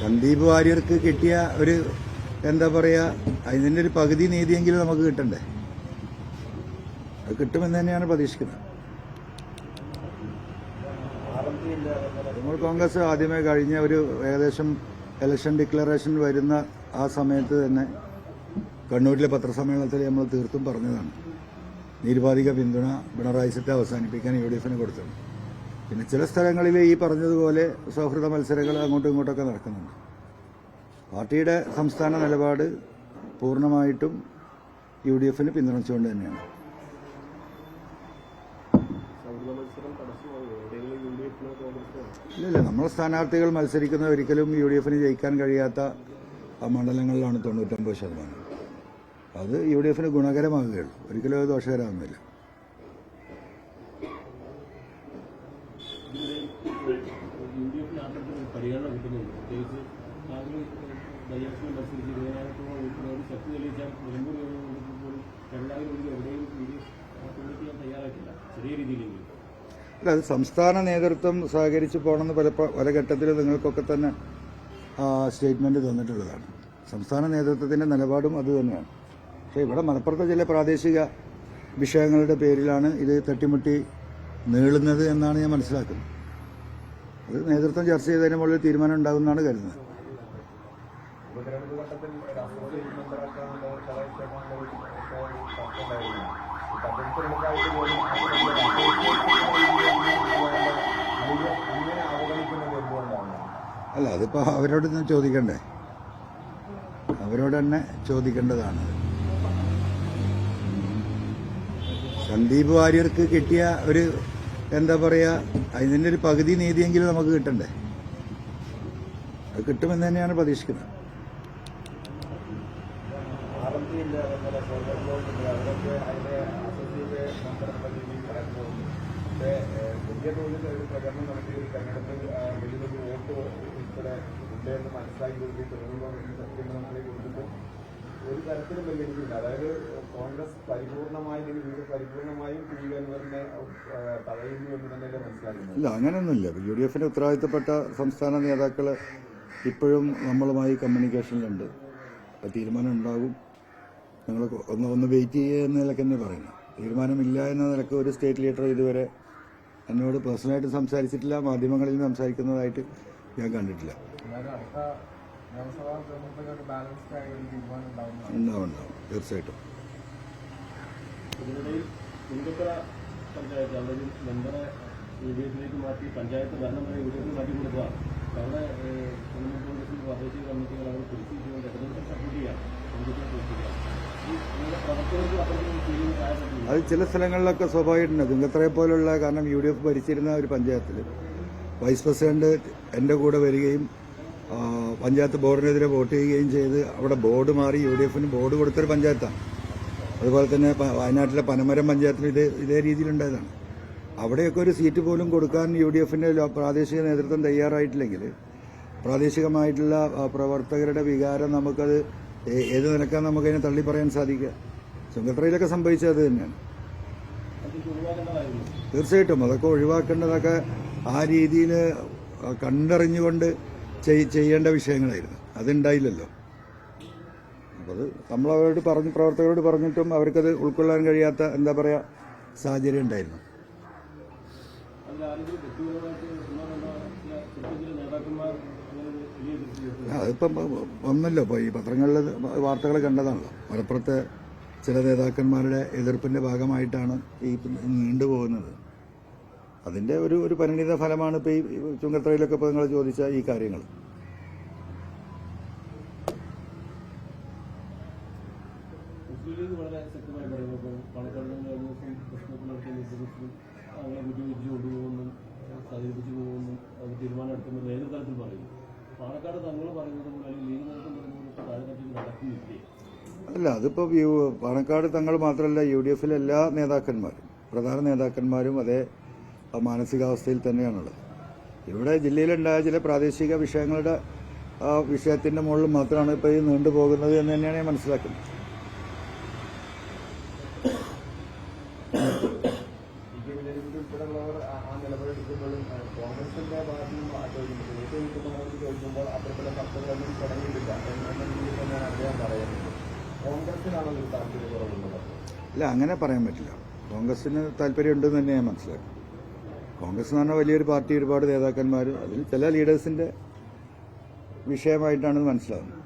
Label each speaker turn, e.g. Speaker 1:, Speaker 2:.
Speaker 1: സന്ദീപ് വാര്യർക്ക് കിട്ടിയ ഒരു എന്താ പറയാ അതിന്റെ ഒരു പകുതി നീതിയെങ്കിലും നമുക്ക് കിട്ടണ്ടേ? അത് കിട്ടുമെന്ന് തന്നെയാണ് പ്രതീക്ഷിക്കുന്നത്. നമ്മൾ കോൺഗ്രസ് ആദ്യമേ കഴിഞ്ഞ ഒരു ഏകദേശം ഇലക്ഷൻ ഡിക്ലറേഷൻ വരുന്ന ആ സമയത്ത് തന്നെ കണ്ണൂരിലെ പത്രസമ്മേളനത്തിൽ നമ്മൾ തീർത്തും പറഞ്ഞതാണ്. നിരുപാധിക പിന്തുണ പിണറായി സെറ്റ് അവസാനിപ്പിക്കാൻ യു ഡി എഫിന് കൊടുത്തത്. പിന്നെ ചില സ്ഥലങ്ങളിൽ ഈ പറഞ്ഞതുപോലെ സൗഹൃദ മത്സരങ്ങൾ അങ്ങോട്ടും ഇങ്ങോട്ടൊക്കെ നടക്കുന്നുണ്ട്. പാർട്ടിയുടെ സംസ്ഥാന നിലപാട് പൂർണമായിട്ടും യു ഡി എഫിന് പിന്തുണച്ചുകൊണ്ട് തന്നെയാണ്
Speaker 2: ഇല്ല
Speaker 1: ഇല്ലല്ല നമ്മളെ സ്ഥാനാർത്ഥികൾ മത്സരിക്കുന്ന ഒരിക്കലും യു ഡി എഫിന് ജയിക്കാൻ കഴിയാത്ത മണ്ഡലങ്ങളിലാണ് തൊണ്ണൂറ്റൊമ്പത് ശതമാനം. അത് യു ഡി എഫിന് ഗുണകരമാകുകയുള്ളൂ. ഒരിക്കലും അത് ദോഷകരമാകുന്നില്ല
Speaker 2: യു ഡി എഫിന് അത്തരത്തിൽ പരിഗണന കിട്ടുന്നുണ്ട് പ്രത്യേകിച്ച് താങ്കൾ ബൈഎഫിൽ മത്സരിച്ച് ഇരുപതിനായിരത്തോളം വോട്ടുകളോട് ശക്തി തെളിയിച്ചാൽ നിലമ്പൂർ പോലും രണ്ടായിരം ഒഴികെ എവിടെയും പിടിക്കാൻ തയ്യാറായിട്ടില്ല. ചെറിയ രീതിയിലെങ്കിലും.
Speaker 1: അല്ല അത് സംസ്ഥാന നേതൃത്വം സഹകരിച്ച് പോകണമെന്ന് പല പല ഘട്ടത്തിൽ നിങ്ങൾക്കൊക്കെ തന്നെ സ്റ്റേറ്റ്മെന്റ് തന്നിട്ടുള്ളതാണ്. സംസ്ഥാന നേതൃത്വത്തിന്റെ നിലപാടും അത് തന്നെയാണ്. പക്ഷേ ഇവിടെ മലപ്പുറത്തെ ചില പ്രാദേശിക വിഷയങ്ങളുടെ പേരിലാണ് ഇത് തട്ടിമുട്ടി നീളുന്നത് എന്നാണ് ഞാൻ മനസ്സിലാക്കുന്നത്. അത് നേതൃത്വം ചർച്ച ചെയ്തതിന് മുകളിൽ തീരുമാനം ഉണ്ടാകുമെന്നാണ് കരുതുന്നത്. അല്ല അതിപ്പോൾ അവരോട് തന്നെ ചോദിക്കണ്ടേ? അവരോട് തന്നെ ചോദിക്കേണ്ടതാണ്. സന്ദീപ് വാര്യർക്ക് കിട്ടിയ ഒരു എന്താ പറയുക അതിന്റെ ഒരു പകുതി നീതിയെങ്കിലും നമുക്ക് കിട്ടണ്ടേ? അത് കിട്ടുമെന്ന് തന്നെയാണ് പ്രതീക്ഷിക്കുന്നത്.
Speaker 3: മനസ്സിലാക്കി ഒരു തരത്തിലും പരിഗണിക്കില്ല അതായത് കോൺഗ്രസ് പരിപൂർണമായി അല്ലെങ്കിൽ വീട് പരിപൂർണമായും പി അൻവറിനെ തടയുന്നു എന്ന് തന്നെയല്ലേ മനസ്സിലാക്കുന്നത്
Speaker 1: ഇല്ല അങ്ങനെയൊന്നുമില്ല. യു ഡി എഫിന്റെ ഉത്തരവാദിത്തപ്പെട്ട സംസ്ഥാന നേതാക്കൾ ഇപ്പോഴും നമ്മളുമായി കമ്മ്യൂണിക്കേഷനിലുണ്ട്. തീരുമാനം ഉണ്ടാകും. ഞങ്ങൾ ഒന്ന് ഒന്ന് വെയിറ്റ് ചെയ്യുക എന്ന നിലയ്ക്ക് തന്നെ പറയുന്നു തീരുമാനമില്ല എന്ന നിലയ്ക്ക് ഒരു സ്റ്റേറ്റ് ലീഡർ ഇതുവരെ എന്നോട് പേഴ്സണലായിട്ട് സംസാരിച്ചിട്ടില്ല. മാധ്യമങ്ങളിൽ സംസാരിക്കുന്നതായിട്ട് ഞാൻ കണ്ടിട്ടില്ല. ഉണ്ടാവും ഉണ്ടാവും. തീർച്ചയായിട്ടും.
Speaker 2: ഇതിനിടയിൽ കുണ്ടത്തറ പഞ്ചായത്ത് അവിടെ ഒരു മെമ്പറെ യു ഡി എഫിലേക്ക് മാറ്റി പഞ്ചായത്ത് ഭരണം വരെ യു ഡി എഫിൽ മാറ്റി കൊടുത്തതാണ് അവിടെ ഏഹ്, തൃണമൂൽ കോൺഗ്രസിൽ പ്രാദേശിക കമ്മിറ്റികൾ അവർ തിരിച്ചുകൊണ്ട് ഇടതുപക്ഷം സപ്പോർട്ട് ചെയ്യാം കോൺഗ്രസിനെ തിരിച്ചില്ല ഈ നിങ്ങളുടെ പ്രവർത്തകർക്ക് അത്തരത്തിൽ ചെയ്യുന്ന കാര്യമില്ല
Speaker 1: അത് ചില സ്ഥലങ്ങളിലൊക്കെ സ്വാഭാവികമായിട്ടുണ്ട്. ചുങ്കത്തറയെ പോലുള്ള കാരണം യു ഡി എഫ് ഭരിച്ചിരുന്ന ഒരു പഞ്ചായത്തിൽ വൈസ് പ്രസിഡന്റ് എന്റെ കൂടെ വരികയും പഞ്ചായത്ത് ബോർഡിനെതിരെ വോട്ട് ചെയ്യുകയും ചെയ്ത് അവിടെ ബോർഡ് മാറി യു ഡി എഫിന് ബോർഡ് കൊടുത്തൊരു പഞ്ചായത്താണ്. അതുപോലെ തന്നെ വയനാട്ടിലെ പനമരം പഞ്ചായത്തിൽ ഇതേ ഇതേ രീതിയിലുണ്ടായതാണ്. അവിടെയൊക്കെ ഒരു സീറ്റ് പോലും കൊടുക്കാൻ യു ഡി എഫിന്റെ പ്രാദേശിക നേതൃത്വം തയ്യാറായിട്ടില്ലെങ്കിൽ പ്രാദേശികമായിട്ടുള്ള പ്രവർത്തകരുടെ വികാരം നമുക്കത് ഏത് നിലക്കാൻ നമുക്കതിനെ തള്ളി പറയാൻ സാധിക്കുക? ചുങ്കത്തറയിലൊക്കെ സംഭവിച്ചത് തന്നെയാണ്. തീർച്ചയായിട്ടും അതൊക്കെ ഒഴിവാക്കേണ്ടതൊക്കെ ആ രീതിയിൽ കണ്ടറിഞ്ഞുകൊണ്ട് ചെയ്യേണ്ട വിഷയങ്ങളായിരുന്നു. അതുണ്ടായില്ലല്ലോ. അപ്പോൾ അത് നമ്മളവരോട് പറഞ്ഞ് പ്രവർത്തകരോട് പറഞ്ഞിട്ടും അവർക്കത് ഉൾക്കൊള്ളാൻ കഴിയാത്ത എന്താ പറയുക സാഹചര്യം ഉണ്ടായിരുന്നു. അതിപ്പം ഒന്നല്ലോ ഇപ്പോൾ ഈ പത്രങ്ങളിൽ വാർത്തകൾ കണ്ടതാണല്ലോ. മലപ്പുറത്തെ ചില നേതാക്കന്മാരുടെ എതിർപ്പിന്റെ ഭാഗമായിട്ടാണ് ഈ നീണ്ടുപോകുന്നത്. അതിന്റെ ഒരു ഒരു പരിണിത ഫലമാണ് ഇപ്പോൾ ഈ ചുങ്കത്തറയിലൊക്കെ ഇപ്പോൾ നിങ്ങൾ ചോദിച്ച ഈ കാര്യങ്ങൾ അല്ല അതിപ്പോൾ പാണക്കാട് തങ്ങൾ മാത്രമല്ല യു ഡി എഫിലെ എല്ലാ നേതാക്കന്മാരും പ്രധാന നേതാക്കന്മാരും അതേ മാനസികാവസ്ഥയിൽ തന്നെയാണുള്ളത്. ഇവിടെ ജില്ലയിലുണ്ടായ ചില പ്രാദേശിക വിഷയങ്ങളുടെ ആ വിഷയത്തിന്റെ മുകളിൽ മാത്രമാണ് ഇപ്പോൾ ഈ നീണ്ടുപോകുന്നത് എന്ന് തന്നെയാണ് ഞാൻ മനസ്സിലാക്കുന്നത്.
Speaker 3: താല്പര്യം
Speaker 1: ഇല്ല അങ്ങനെ പറയാൻ പറ്റില്ല. കോൺഗ്രസിന് താല്പര്യമുണ്ടെന്ന് തന്നെ ഞാൻ മനസ്സിലാക്കും കോൺഗ്രസ് എന്ന് പറഞ്ഞാൽ വലിയൊരു പാർട്ടി ഒരുപാട് നേതാക്കന്മാർ അതിൽ ചില ലീഡേഴ്സിന്റെ വിഷയമായിട്ടാണ് മനസ്സിലാവുന്നത്.